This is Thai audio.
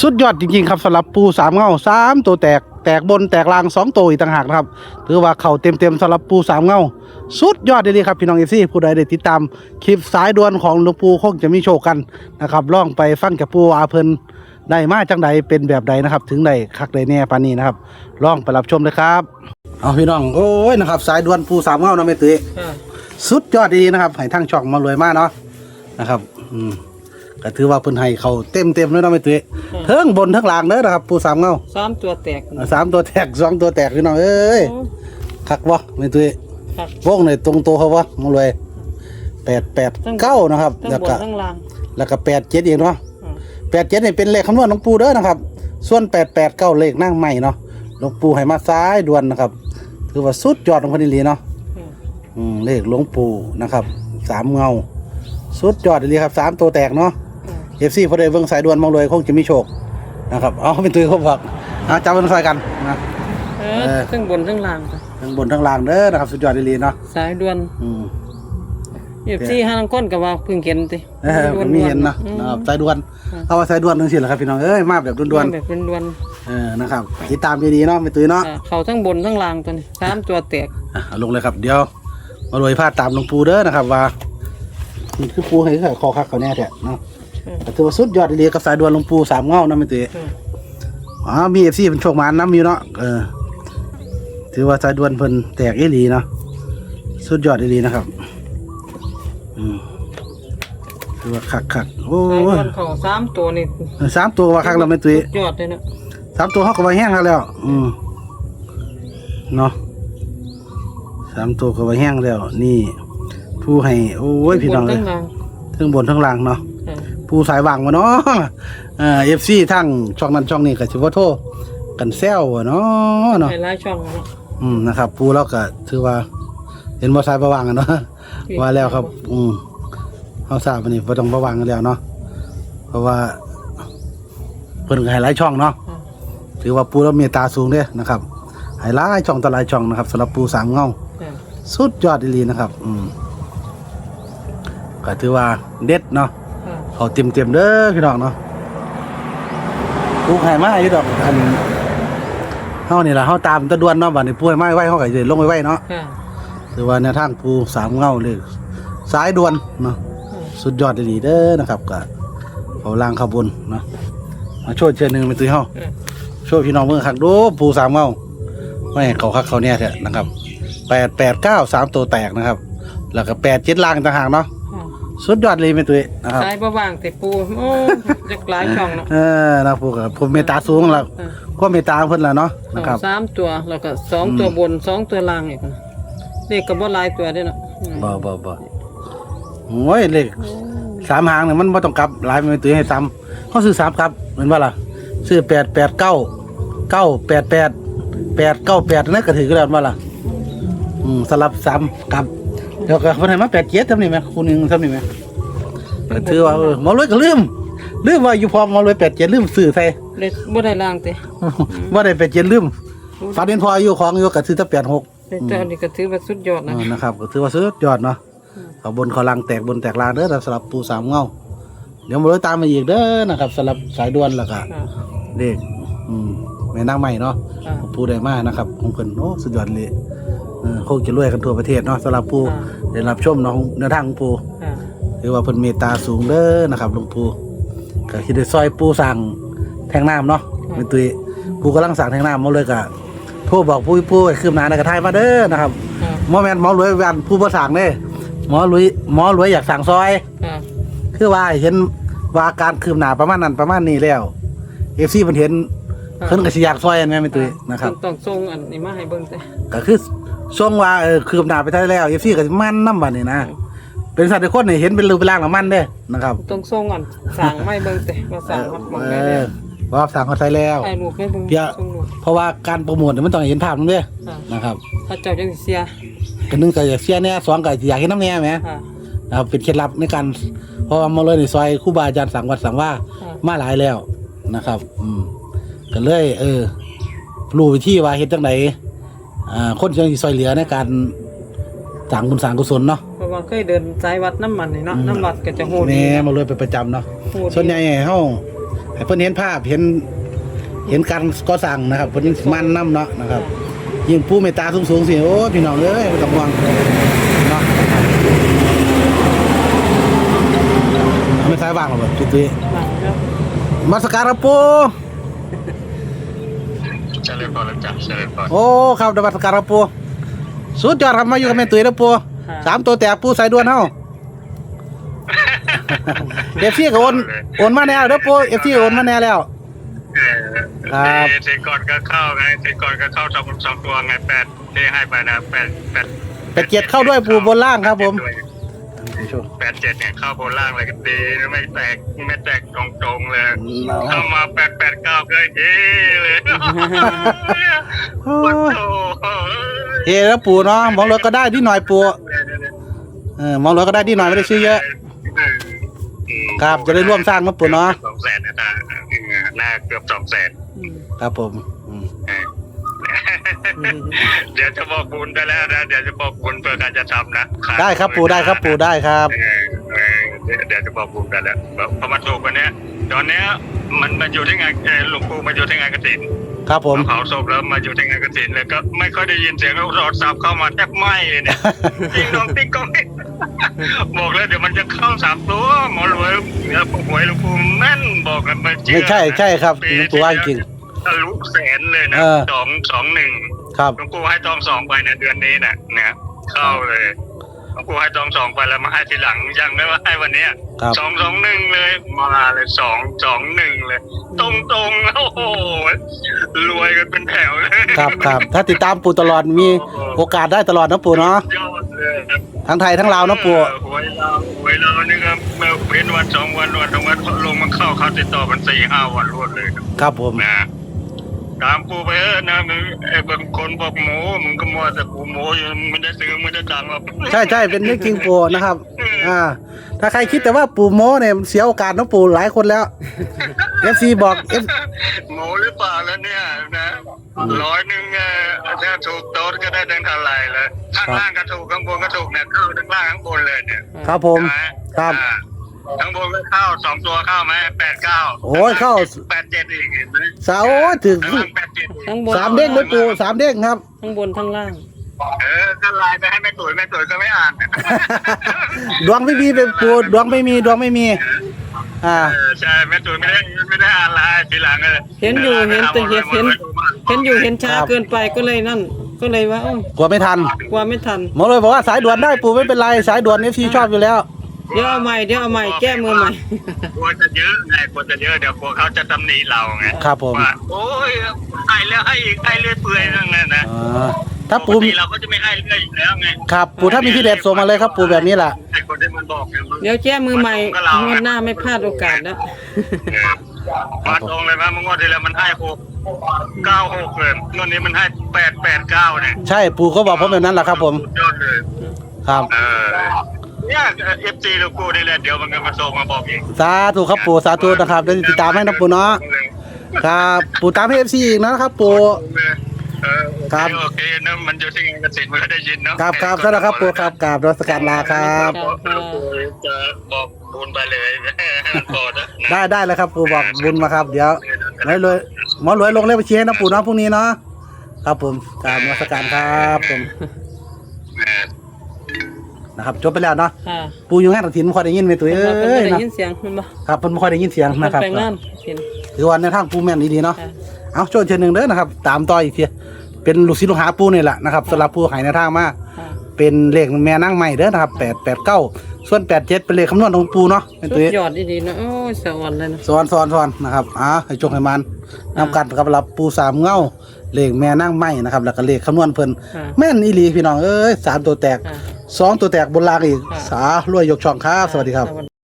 สุดยอดจริงๆครับสำหรับปูสามเงาสามตัวแตกแตกบนแตกล่างสองตัวอีกต่างหากนะครับถือว่าเข่าเต็มๆสำหรับปูสามเงาสุดยอดเลยครับพี่น้องเอซี่ผู้ใดได้ติดตามคลิปสายด่วนของหลวงปู่คงจะมีโชคกันนะครับล่องไปฟังกับปูอาเพิ่นได้มาจังใดเป็นแบบใดนะครับ ถึงได้คักได้แน่ปานนี้นะครับล่องไปรับชมเลยครับเอาพี่น้องโอ้ยนะครับสายด่วนปูสามเงาเนาะแม่ตุ้ยค่ะสุดยอดดีนะครับให้ทั้งช่องมารวยมากเนาะนะครับ อืม ก็ถือว่าเพิ่นให้เขาเต็มเต็มๆเลยเนาะไม่ตุ้ยเทิงบนเทิงล่างเด้อนะครับผู้สามเงาสามตัวแตกอ่าสามตัวแตกสองตัวแตกพี่น้องเอ้ยโอ้คักวะไม่ตุ้ยครับวงในตรงตัวเขาวะมารวยแปดแปดเก้านะครับ ทั้งแล้วบนก็ทั้งล่าง แล้วก็แปดเจ็ดอีกเนาะอืม แปดเจ็ดนี่เป็นเลขคำนวณหลวงปู่เด้อนะครับ ส่วนแปดแปดเก้าเลขนั่งใหม่เนาะหลวงปู่ให้มาซ้ายด่วนนะครับถือว่าสุดยอดของคนอีหลีเนาะ อืมอืมเลขหลวงปู่นะครับสามเงาสุดยอดเลยครับสามตัวแตกเนาะอืม เอฟซีพอได้เบิ่งสายด่วนมองเลยคงจะมีโชคนะครับเอาเป็นตัวเขาบอกเอาจับมันใส่กันนะ เอเอออ ทั้งบนทั้งล่างค่ะทั้งบนทั้งล่างเด้อนะครับสุดยอดเลยเนาะสายด่วนอืม เอฟซีห้าลังก้นกับว่าเพิ่งเห็นติเออมันมีเห็นนะอืม นะครับสายด่วนอืมเอาว่าสายด่วนนึงสิแหละครับพี่น้องเอ้ยมาแบบด่วนแบบเป็นด่วนๆเออนะครับติดตามดีๆเนาะเป็นตัวเนาะอ่าเขาทั้งบนทั้งล่างตัวนี้สามตัวแตกอะเอาลงเลยครับเดี๋ยวมารวยพลาดตามหลวงปู่เด้อนะครับว่านี่คือปูให้เขาคอคักเขาแน่แท้เนาะอืมแต่ ถือว่าสุดยอดเลยกับสายด่วนหลวงปู่สามเงาเนาะเป็นตัวอืมอ๋อมีเอฟซีเป็นโชคมาน้ำอยู่เนาะเออ ถือว่าสายด่วนเพิ่นแตกอีหลีเนาะสุดยอดอีหลีนะครับอืมถือว่าคักคักๆโอ้สายด่วยนเขาสามตัวนี่สามตัวว่าคักเราไม่ตุ้ยสุดยอดเลยเนาะสามตัวเขาก็ว่าแห้งแล้ว อืมเนาะสามตัวก็ว่าแห้งแล้ว นี่ ผู้ให้ โอ้ยพี่น้องเลทั้ยงล่างทั้งบนทั้งล่างเนาะอ่า ผู้สายวางมาเนาะเออเอฟซีทั้งช่องนั้นช่องนี้ก็สิบ่โทษกันแซวอะเนาะเนาะในหลายช่องเนาะอืมนะครับปูเราก็ถือว่าเห็นบ่สายประวังกันเนาะพี่ว่าแล้วครับ อืมเฮาทราบวันนี้บ่ต้องประวังกันแล้วเนาะเพราะว่าเพิ่นก็ให้หลายช่องเนาะอ่าถือว่าปูเราเมตตาสูงเด้นะครับให้หลายช่องต่อหลายช่องนะครับสำหรับปูสามเงาอ่าสุดยอดอีหลีนะครับ อืมก็ถือว่าเด็ดเนาะอ่า เขาเต็มเต็มๆเด้อพี่น้องเนาะปูให้มาอยู่ดอกอันเฮานี่ล่ะเฮาตามตะดวนเนาะบัดนี้ปูให้มาไว้เฮาก็สิลงไว้ไว้เนาะอ่าถือว่าแนวทางปูสามเงาเลยสายด่วนเนาะอ่าสุดยอดดีเด้อนะครับก็เขาล่างขบวนเนาะมาช่วยเชือหนึ่งเป็นตัวเฮาอ่าช่วยพี่น้องเมืองคักดูปูสามเงาไม่ให้เขาคักเขาเนี่ยเถอะนะครับแปดแปดเก้าสามตัวแตกนะครับ แล้วก็แปดเจ็ดล่างต่างหากเนาะอ่า สุดยอดเลยเป็นตัวเองนะครับ สายบ่ว่างแต่ปูโอ้จักหลายช่องเนาะเออนะปูกับผมเมตตาสูงแล้วอ่าก็เมตตาเพิ่นแล้วเนาะนะครับ สามตัวแล้วก็สองตัวบนสองตัวล่างอีกนะเลขก็บ่หลายตัวเด้อเนาะอืมบ่บ่บ่โอ้ยเลขสามหางเนี่ยมันไม่ต้องกลับหลายมันตื้อให้ซ้ำเขาซื้อสามกลับเหมือนว่าล่ะซื้อแปดแปดเก้าเก้าแปดแปดแปดเก้าแปดนั่นก็ถือก็แล้วว่าล่ะอืมสลับสามกลับ แล้วก็คนไหนมาแปดเจ็ดทำนี่ไหมคุณหนึ่งทำนี่ไหมก็ถือว่าเออหมอรวยก็ลืมลืมว่าอยู่พอหมอรวยแปดเจ็ดลืมซื้อใส่เลขบ่ได้ล่างติว่าได้แปดเจ็ดลืมฝันเป็นพออายุของอยู่ก็ซื้อตั้งแปดหกเลขเจ้านี่ก็ถือว่าสุดยอดนะนะครับก็ถือว่าซื้อยอดเนาะเขาบนเขาลังแตกบนแตกลางเด้อสำหรับปูสามเงาเดี๋ยวหมอรวยตามมาอีกเด้อนะครับสำหรับสายด่วนแล้วก็อ่าเด็กอืมแม่นางใหม่เนาะอ่าผู้ได้มากนะครับของเพิ่นโอ้สุดยอดเลย เออคงจะรวยกันทั่วประเทศเนาะสำหรับผู้อ่าได้รับชมเนาะแนวทางของผู้อ่าถือว่าเพิ่นเมตตาสูงเด้อนะครับหลวงปู่ก็คิดได้ซอยปู่สั่งแทงน้ำเนาะเป็นตุยปู่กำลังสั่งแทงน้ำมาเลยก็โทรบอกผู้ผู้ให้คืบหน้าในกระทายมาเด้อนะครับอ่าหมอแม่นหมอรวยวันผู้บ่สั่งเด้หมอรวยหมอรวยอยากสั่งซอยอ่าคือว่าเห็นว่าการคืบหน้าประมาณนั้นประมาณนี้แล้วเอฟซีมันเห็น เพิ่นก็สิอยากซอยอันแม่นเป็นตุยนะครับต้องส่งอันนี้มาให้เบิ่งแต่ก็คือช่วงว่าเออคืบหน้าไปได้แล้วเอฟซีก็สิมันน้ำบัดนี่นะเป็นสัตว์ทุกคนนี่เห็นเป็นรูปเป็นร่างของมันเด้นะครับต้องส่งอันสั่งมาให้เบิ่งแต่ว่าสั่งฮอดหมองเอได้แล้อวว่าสั่งเขาใช้แล้วถ่ายรูปให้เบิ่งเดี๋ยวส่งรูปเพราะว่าการโปรโมทเนี่ยมันต้องเห็นภาพนั่นเด้อ่านะครับถ้าเจ้าจังสิเสียก็หนึงก็อยากเสียแน่สองก็อยากเห็นน้ำแน่ไหมอ่านะครับเป็นเคล็ดลับในการเพราะว่ามาเลยในซอยครู่บาอาจารย์สั่งวัดสั่งว่าอ่ามาหลายแล้วนะครับ อืม ก็เลย เออรู้วิธีว่าเฮ็ดจังไดอ่าคนจะซอยเหลือในการสั่งบุญสั่งกุศลเนาะเพราะว่าเคยเดินสายวัดน้ำมันนี่เนาะอืมน้ำวัดก็จะโหดแม่มาเลยเป็นประจำเนาะโหดส่วนใหญ่เฮาให้เพิ่นเห็นภาพเห็น เห็นการก่อสร้างนะครับเพิ่นยังสิมันนํเนาะนะครับ ยิ่งผู้เมตตาสูงๆสิโอ้พี่น้องเอ้ยบ่ต้องห่วงเนาะไม่ใช่ว่างหรอกจุดนี้บังครับมาสการะปู เจริญพรแล้วจ้ะเจริญพรโอ้ครับนมัสการะปูสุดยอดครับมาอยู่กับแม่ตุ้ยแล้วปูค่ะสามตัวแตกปูใส่ด่วนเฮาเอฟซีก็โอนโอนมาแน่แล้วเด้อปูเอฟซีโอนมาแน่แล้วเออครับเทก่อนก็เข้าไงเทก่อนก็เข้าสองสองตัวไงแปดเทให้ไปนะแปดแปดแปดเจ็ดเข้าด้วยปูบนล่างครับผม แปดเจ็ดเนี่ยเข้าบนล่างเลยก็ดีไม่แตกไม่แตกตรงตรงๆเลยเข้ามาแปดแปดเก้าก็เฮ้เลยโอ้โอ้ยโหเฮ้แล้วปูเนาะมองรถก็ได้นิดหน่อยปูเออมองรถก็ได้นิดหน่อยไม่ได้ซื้อเยอะ ครับจะได้ร่วมสร้างมาปูเนาะสองแสนนะตาหน้าเกือบสองแสนอืมครับผมอืม เดี๋ยวจะบอกบุญไปแล้วนะเดี๋ยวจะบอกบุญเพื่อการจะทำนะได้ครับปูได้ครับปูได้ครับเออเออเดี๋ยวเดี๋ยวจะบอกบุญกันแล้วพอมาถูกวันเนี้ยตอนเนี้ยมันมาอยู่ที่งานเออหลวงปู่มาอยู่ที่งานกฐินครับผมเผาศพแล้วมาอยู่ที่งานกฐินเลยก็ไม่ค่อยได้ยินเสียงโทรศัพท์เข้ามาแทบไหม้เลยเนี่ยติ๊งดองติ๊งกองบอกแล้วเดี๋ยวมันจะเข้าสามตัวหมอรวยเดี๋ยวหวยหลวงปู่แม่นบอกกันไม่เชื่อไม่ใช่ใช่ครับหลวงปู่ว่าจริงทะลุแสนเลยนะเออสองสองหนึ่ง ครับหลวงปู่ให้ตองสองไปในเดือนนี้น่ะเนี่ยเข้าเลยหลวงปู่ให้ตองสองไปแล้วมาให้ทีหลังยังไม่ว่าให้วันเนี้ยครับ สองสองหนึ่งเลยมาเลยสองสองหนึ่งเลย ตรงตรงๆโอ้โหรวยกันเป็นแถวเลยครับครับถ้าติดตามปูตลอดมีโอกาสได้ตลอดนะปูเนาะยอดเลยครับ ทั้งไทยทั้งลาวนะปูเออหวยเราหวยเรานี่ก็เมื่อเว้นวันสองวันวันสองวันลงมันเข้าเขาติดต่อมันสี่ห้าวันรวดเลยครับครับผม นะ ตามกูไปเออะนะมึงไอ้บางคนบอกหมูมึงก็มัวแต่กูหมูอยู่มึงไม่ได้ซื้อไม่ได้ตังค์หรอกใช่ใช่เป็นเรื่องจริงปูนะครับ อ่า ถ้าใครคิดแต่ว่าปูโมเนี่ยเสียโอกาสนะปูหลายคนแล้วเอฟซีบอกเอฟหมูหรือเปล่าแล้วเนี่ยนะร้อยหนึ่งเออถ้าถูกโต๊ดก็ได้ตั้งเท่าไหร่เลยข้างล่างก็ถูกข้างบนก็ถูกเนี่ยเข้าทั้งล่างข้างบนเลยเนี่ยครับผมใช่ไหมครับอ่า ข้างบนก็เข้าสองตัวเข้าไหมแปดเก้าโอ้ยเข้า แปดเจ็ดอีกเห็นไหมสาวถึงข้างล่างแปดเจ็ดอีกทั้งบนสามเด้งเลยปูสามเด้งครับ ทั้งบนทั้งล่าง เออก็ไลน์ไปให้แม่ตุ๋ยแม่ตุ๋ยก็ไม่อ่านดวงไม่มีเป็นปูดวงไม่มีดวงไม่มี อ่า เออใช่แม่ตุ๋ยไม่ได้ไม่ได้อ่านไลน์ทีหลังเลยเห็นอยู่เห็นแต่เห็นเห็นเห็นอยู่เห็นช้าครับ เกินไปก็เลยนั่น ก็เลยว่าเอ้ากลัวไม่ทันกลัวไม่ทันหมอเลยบอกว่าสายด่วนได้ปูไม่เป็นไรสายด่วนเอฟซีชอบอยู่แล้ว เดี๋ยวเอาใหม่เดี๋ยวเอาใหม่แก้มือใหม่ กลัวจะเยอะไงกลัวจะเยอะเดี๋ยวกลัวเขาจะตำหนิเราไงครับผมว่าโอ้ยให้แล้วให้อีกให้เรื่อยเปื่อยนั่นน่ะนะอ่าถ้าปูปกติเราก็จะไม่ให้เรื่อยอยู่แล้วไงครับปูถ้ามีที่เด็ดส่งมาเลยครับปูแบบนี้แหละไอ้คนที่มันบอกนี่มัน เดี๋ยวแก้มือใหม่ก็เรางวดหน้าไม่พลาดโอกาสแล้วเออมาตรงเลยมั้ยมึงว่าทีละมันให้หกเก้าหกเลยงวดนี้มันให้แปดแปดเก้าเนี่ยใช่ปูก็บอกผมแบบนั้นแหละครับผม สุดยอดเลย ครับ เออ เนี่ยเอฟซีลูกกูนี่แหละเดี๋ยวมันก็มาส่งมาบอกเองสาธุครับปูสาธุนะครับเดี๋ยวติดตามให้นะปูเนาะครับปูตามให้เอฟซีอีกนะครับปูเออครับ โอเคนะมันอยู่ที่งานเกษตรมันก็ได้ยินเนาะครับครับสวัสดีครับปูครับกราบนมัสการลาครับจะบอกบุญไปเลยพอนะ ได้ได้เลยครับปูบอกบุญมาครับ เดี๋ยวรวยรวยหมอรวยลงเลขบัญชีให้นะปูเนาะพรุ่งนี้เนาะครับผมกราบนมัสการครับผมเออ นะครับจบไปแล้วเนาะค่ะปูอยู่งานกฐินไม่ค่อยได้ยินไหมตุ้ยเราเป็นเอ้ยได้นะยินเสียงมันบ่ครับเพิ่นไม่ค่อยได้ยินเสียงมันนะครับไปงานเห็น ถือว่าในทางปูแม่นดีๆเนาะ ค่ะ เอาโชว์เชิญหนึ่งเด้อนะครับ ตามต่ออีกทีเป็นลูกศิษย์ลูกหาปูนี่แหละนะครับสำหรับปูใหายในทางมาค่ะ เป็นเลขแม่นั่งใหม่เด้อนะครับแปดแปดเก้าส่วนแปดเจ็ดเป็นเลขคำนวณของปูเนาะเป็นสุตุ้ดยยอดดีๆเนอะโอ้ยสวรรค์เลยนะสอนสอนสอนนะครับอ่าให้จงให้มันนำกันกับรับปูสามเงา เลขแม่นั่งใหม่นะครับ แล้วก็เลขคำนวณเพิ่นค่ะ แม่นอีหลีพี่น้องเอ้ยสามตัวแตกค่ะสองตัวแตกบนลางอีกค่ะสารวยยกช่องครับสวัสดีครับสวัสดี